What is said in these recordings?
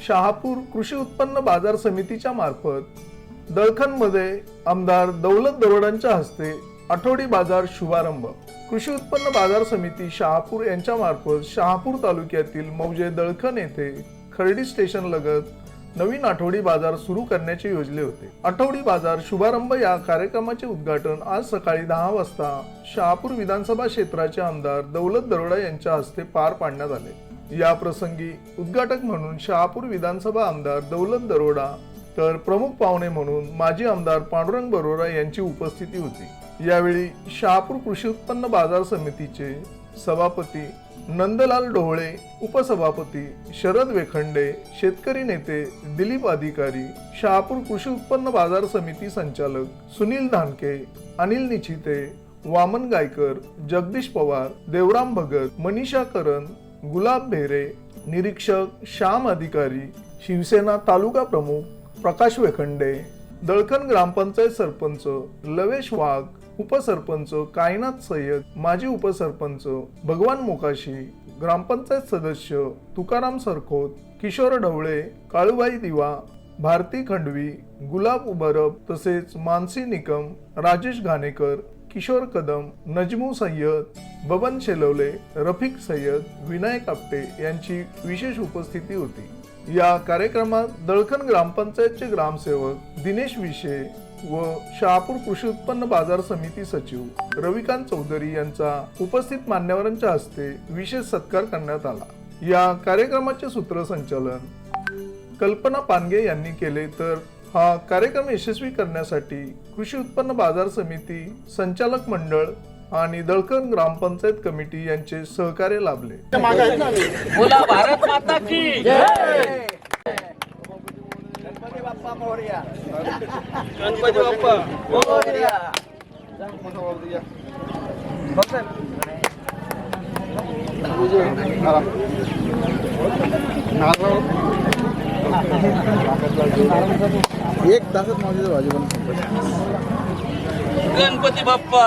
शहापूर कृषी उत्पन्न बाजार समितीच्या मार्फत दळखनमध्ये आमदार दौलत दरोडांच्या हस्ते आठवडी बाजार शुभारंभ. कृषी उत्पन्न बाजार समिती शहापूर यांच्या मार्फत शहापूर तालुक्यातील मौजे दळखन येथे खर्डी स्टेशन लगत नवीन आठवडी बाजार सुरू करण्याचे योजले होते. आठवडी बाजार शुभारंभ या कार्यक्रमाचे उद्घाटन आज सकाळी दहा वाजता शहापूर विधानसभा क्षेत्राचे आमदार दौलत दरोडा यांच्या हस्ते पार पाडण्यात आले. या प्रसंगी उद्घाटक म्हणून शहापूर विधानसभा आमदार दौलत दरोडा तर प्रमुख पाहुणे म्हणून माजी आमदार पांडुरंग बरोरा यांची उपस्थिती होती. यावेळी शहापूर कृषी उत्पन्न बाजार समितीचे सभापती नंदलाल ढोळे उपसभापती शरद वेखंडे शेतकरी नेते दिलीप अधिकारी शहापूर कृषी उत्पन्न बाजार समिती संचालक सुनील धानके अनिल निचिते वामन गायकर जगदीश पवार देवराम भगत मनीषा करण गुलाब भेरे निरीक्षक श्याम अधिकारी शिवसेना तालुका प्रमुख प्रकाश वेखंडे दळखन ग्रामपंचायत सरपंच लवेश वाघ उपसरपंच कायनाथ सय्यद माजी उपसरपंच भगवान मोकाशी ग्रामपंचायत सदस्य तुकाराम सरखोत किशोर ढवळे काळूबाई दिवा भारती खंडवी गुलाब उबरब तसेच मानसी निकम राजेश घाणेकर किशोर कदम नजमू सय्यद बबन शेलवले रफिक सय्यद विनायक आपटे यांची विशेष उपस्थिती होती. या कार्यक्रमात दळखन ग्रामपंचायतचे ग्रामसेवक दिनेश विशे व शहापूर कृषी उत्पन्न बाजार समिती सचिव रविकांत चौधरी यांचा उपस्थित मान्यवरांच्या हस्ते विशेष सत्कार करण्यात आला. या कार्यक्रमाचे सूत्रसंचालन कल्पना पानगे यांनी केले तर हा कार्यक्रम यशस्वी करण्यासाठी कृषी उत्पन्न बाजार समिती संचालक मंडळ आणि दळकन ग्रामपंचायत कमिटी यांचे सहकार्य लाभले. बोला भारत माता की गणपती बाप्पा एक तासात माझी भाजी पण गणपती बाप्पा.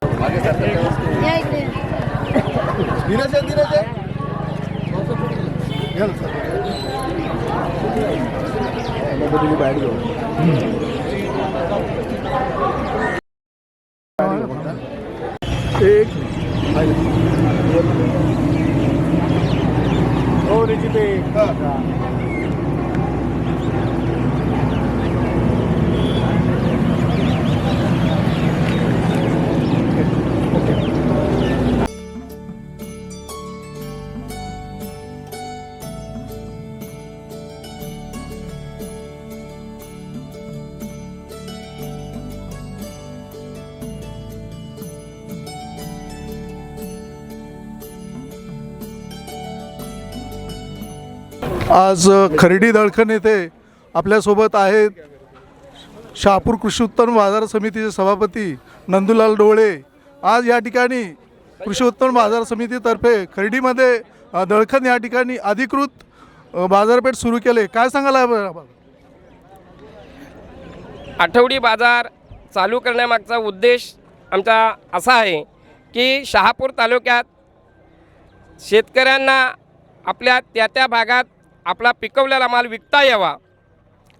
या इकडे धीरज आहे धीरज आहे घ्या ना सर. नको तुम्ही बाहेर घेऊ बाहेर घेऊ एक. हो निश्चित आज खर्डी दळखन येथे आपल्यासोबत आहेत शहापूर कृषी उत्पन्न बाजार समितीचे सभापती नंदुलाल डोळे. आज या ठिकाणी कृषी उत्पन्न बाजार समितीतर्फे खर्डीमध्ये दळखन या ठिकाणी अधिकृत बाजारपेठ सुरू केले. काय सांगायला आठवडी बाजार चालू करण्यामागचा उद्देश आमचा असा आहे की शहापूर तालुक्यात शेतकऱ्यांना आपल्या त्या त्या भागात आपला पिकवलेला माल विकता यावा.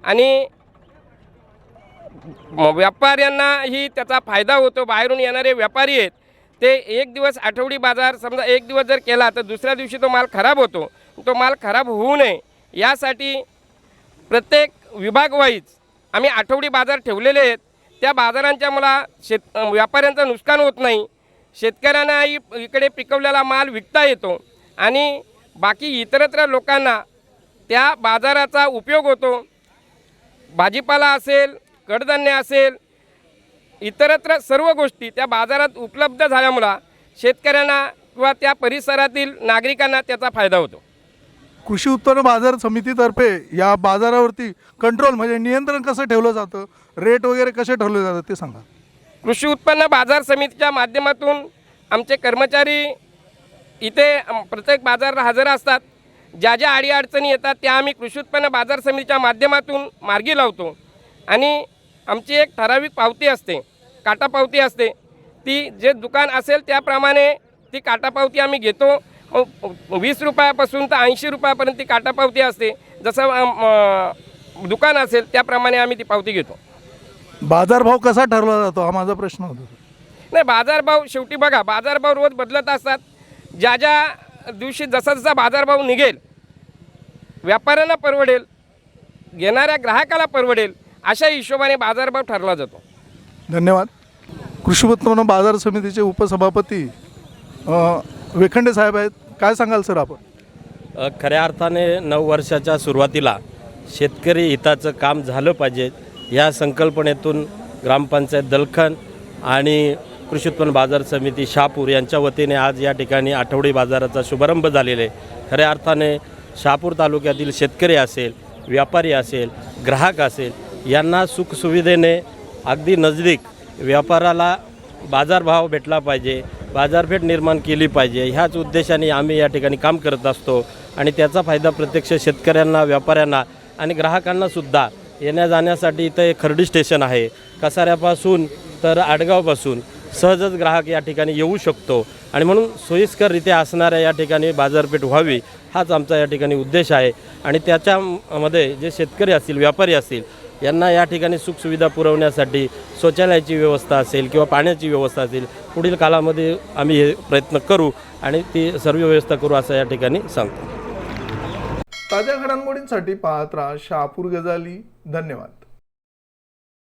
आणि व्यापाऱ्यांना व्यापाऱ्यांनाही त्याचा फायदा होतो. बाहेरून येणारे व्यापारी आहेत ते एक दिवस आठवडी बाजार समजा एक दिवस जर केला तर दुसऱ्या दिवशी तो माल खराब होतो. तो माल खराब होऊ नये. यासाठी प्रत्येक विभागवाईज आम्ही आठवडी बाजार ठेवलेले आहेत. त्या बाजारांच्या मला शेत व्यापाऱ्यांचं नुकसान होत नाही. शेतकऱ्यांनाही इकडे पिकवलेला माल विकता येतो. आणि बाकी इतरत्र लोकांना त्या बाजाराचा उपयोग होतो. भाजीपाला असेल कडधान्य असेल इतरत्र सर्व गोष्टी त्या बाजारात उपलब्ध झाल्यामुळं शेतकऱ्यांना किंवा त्या परिसरातील नागरिकांना त्याचा फायदा होतो. कृषी उत्पन्न बाजार समितीतर्फे या बाजारावरती कंट्रोल म्हणजे नियंत्रण कसं ठेवलं जातं रेट वगैरे कसे ठरवले जातात ते सांगा. कृषी उत्पन्न बाजार समितीच्या माध्यमातून आमचे कर्मचारी इथे प्रत्येक बाजाराला हजर असतात. ज्या ज्या अडीअडचणी येतात त्या आम्ही कृषी उत्पन्न बाजार समितीच्या माध्यमातून मार्गी लावतो. आणि आमची एक ठराविक पावती असते काटा पावती असते. ती जे दुकान असेल त्याप्रमाणे ती काटा पावती आम्ही घेतो. वीस रुपयापासून तर ऐंशी रुपयापर्यंत ती काटा पावती असते. जसं दुकान असेल त्याप्रमाणे आम्ही ती पावती घेतो. बाजारभाव कसा ठरवला जातो? हा माझा प्रश्न होता. नाही बाजारभाव शेवटी बघा बाजारभाव रोज बदलत असतात. ज्या ज्या दिवशी जसा जसा बाजारभाव निघेल व्यापाऱ्यांना परवडेल घेणाऱ्या ग्राहकाला परवडेल अशा हिशोबाने बाजारभाव ठरला जातो. धन्यवाद. कृषी उत्पन्न बाजार समितीचे उपसभापती वेखंडे साहेब आहेत. काय सांगाल सर आपण? खऱ्या अर्थाने नऊ वर्षाच्या सुरुवातीला शेतकरी हिताचं काम झालं पाहिजे या संकल्पनेतून ग्रामपंचायत दलखन आणि कृषी उत्पन्न बाजार समिती शहापूर यांच्या वतीने आज या ठिकाणी आठवडी बाजाराचा शुभारंभ झालेला आहे. खऱ्या अर्थाने शहापूर तालुक्यातील शेतकरी असेल व्यापारी असेल ग्राहक असेल यांना सुखसुविधेने अगदी नजदीक व्यापाराला बाजारभाव भेटला पाहिजे बाजारपेठ निर्माण केली पाहिजे. ह्याच उद्देशाने आम्ही या ठिकाणी काम करत असतो आणि त्याचा फायदा प्रत्यक्ष शेतकऱ्यांना व्यापाऱ्यांना आणि ग्राहकांनासुद्धा येण्याजाण्यासाठी येण्या जाण्यासाठी इथं एक खर्डी स्टेशन आहे. कसाऱ्यापासून तर आडगावपासून सहजच ग्राहक या ठिकाणी येऊ शकतो. आणि म्हणून सोयीस्कररित्या असणाऱ्या या ठिकाणी बाजारपेठ व्हावी हाच आमचा या ठिकाणी उद्देश आहे. आणि त्याच्यामध्ये जे शेतकरी असतील व्यापारी असतील यांना या ठिकाणी सुखसुविधा पुरवण्यासाठी शौचालयाची व्यवस्था असेल किंवा पाण्याची व्यवस्था असेल पुढील काळामध्ये आम्ही हे प्रयत्न करू आणि ती सर्व व्यवस्था करू असं या ठिकाणी सांगतो. ताज्या घडामोडींसाठी पाहत राहा शहापूर गजाली. धन्यवाद.